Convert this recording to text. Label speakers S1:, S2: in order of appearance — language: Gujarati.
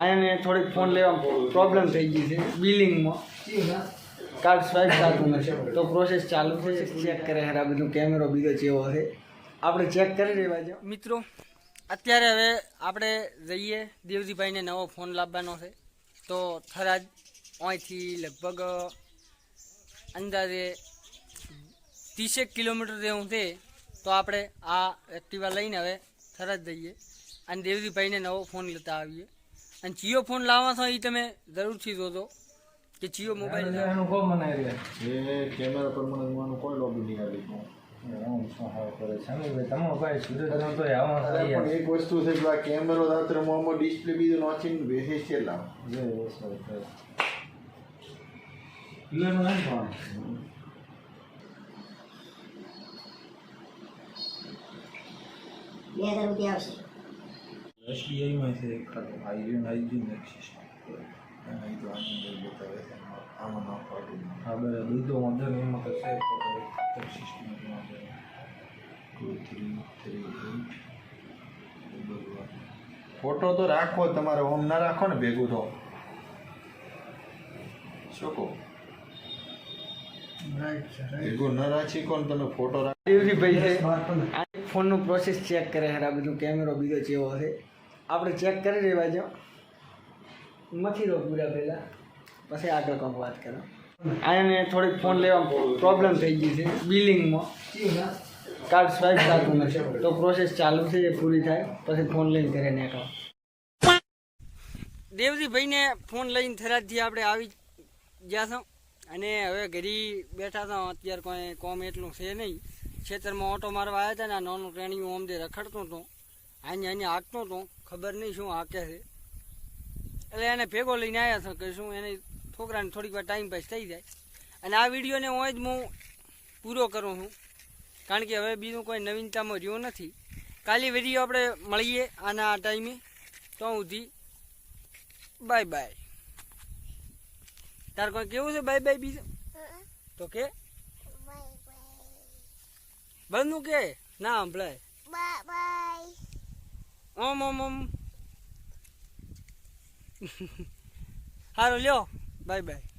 S1: આને થોડીક ફોન લેવા પ્રોબ્લેમ થઈ ગઈ છે બિલિંગમાં. કાર્ડ સ્વાઇપ થતું નથી. તો પ્રોસેસ ચાલુ છે. ચેક કરે હેરા બધું કેમેરો બીજો જેવો છે. આપણે ચેક કરી લેવા જાઓ મિત્રો, અત્યારે હવે આપણે જઈએ. દેવજીભાઈને નવો ફોન લાવવાનો છે. તો થરાજ અહીંથી લગભગ અંદાજે ત્રીસેક કિલોમીટર જેવું છે. તો આપણે આ એક્ટિવા લઈને હવે થરાજ જઈએ. અને દેવજીભાઈને નવો ફોન લેતા આવીએ. અને જીઓ ફોન લાવવા છો એ તમે જરૂરથી જોજો કે જીઓ મોબાઈલ
S2: એનું કો મને રે
S3: એ કેમેરા પર મને જોવાનું કોઈ લોબી નહીં આવી.
S2: હું શું કરે છે? સમીભાઈ તમે ભાઈ સુરત તમે તો આવા
S3: અરે પણ એક વસ્તુ છે કે આ કેમેરો રાત્રે મોમાં ડિસ્પ્લે બીજું નોચિન બેસે છે લાવ
S4: બે હજાર રૂપિયા આવશે.
S2: એસબીઆઈમાં છે ખાતું
S3: હાઈજન હાઈજન એક્સિસ્ટ અહીં તો આની અંદર બતાવે છે આમાં ના પાડું.
S2: હા બરાબર દૂધો વાંધો નહીં એમાં તો છે
S3: system two three three eight photo તો રાખો જ તમારે ઓમ ના રાખો ને ભેગું તો. શું કહો ભેગું ન રાખી કોણ તમે ફોટો રાખી
S1: ભાઈ છે. આ ફોનનું પ્રોસેસ ચેક કરે આ બધું કેમેરો બીજો જેવો છે. આપણે ચેક કરી લેવા જો મથી દો પૂરા પહેલાં. પછી આગળ કંઈક વાત કરો. આને થોડીક ફોન લેવા પ્રોબ્લેમ થઈ ગઈ છે બિલિંગમાં કાર્ડ સ્વાઇપ થતું નથી. તો પ્રોસેસ ચાલુ છે, એ પૂરી થાય. પછી ફોન લઈને ઘરે નીકળો. દેવજીભાઈને ફોન લઈને થરાદથી આપણે આવી ગયા છો. અને હવે ઘરે બેઠા હતા અત્યારે કોઈ કોમ એટલું છે નહીં. ખેતરમાં ઓટો મારવા આવ્યા હતા ને નાનું ટ્રેનિંગ હું દે રખડતો હતો. આને આને હાંકતો હતો ખબર નહીં શું હાકે છે. એટલે એને ભેગો લઈને આવ્યા છો કે શું એને છોકરાને થોડીક વાર ટાઈમ પાસ થઈ જાય. અને આ વિડીયોને હું જ હું પૂરો કરું છું. કારણ કે હવે બીજું કોઈ નવીનતામાં રહ્યો નથી. કાલે વીડિયો આપણે મળીએ આના આ ટાઈમે તો સુધી બાય બાય તાર કોઈ કેવું છે બાય બાય બીજું? તો કે? બંધનું કે? ના સંભળાય ઓમ ઓમ ઓમ. સારું લ્યો. Bye bye.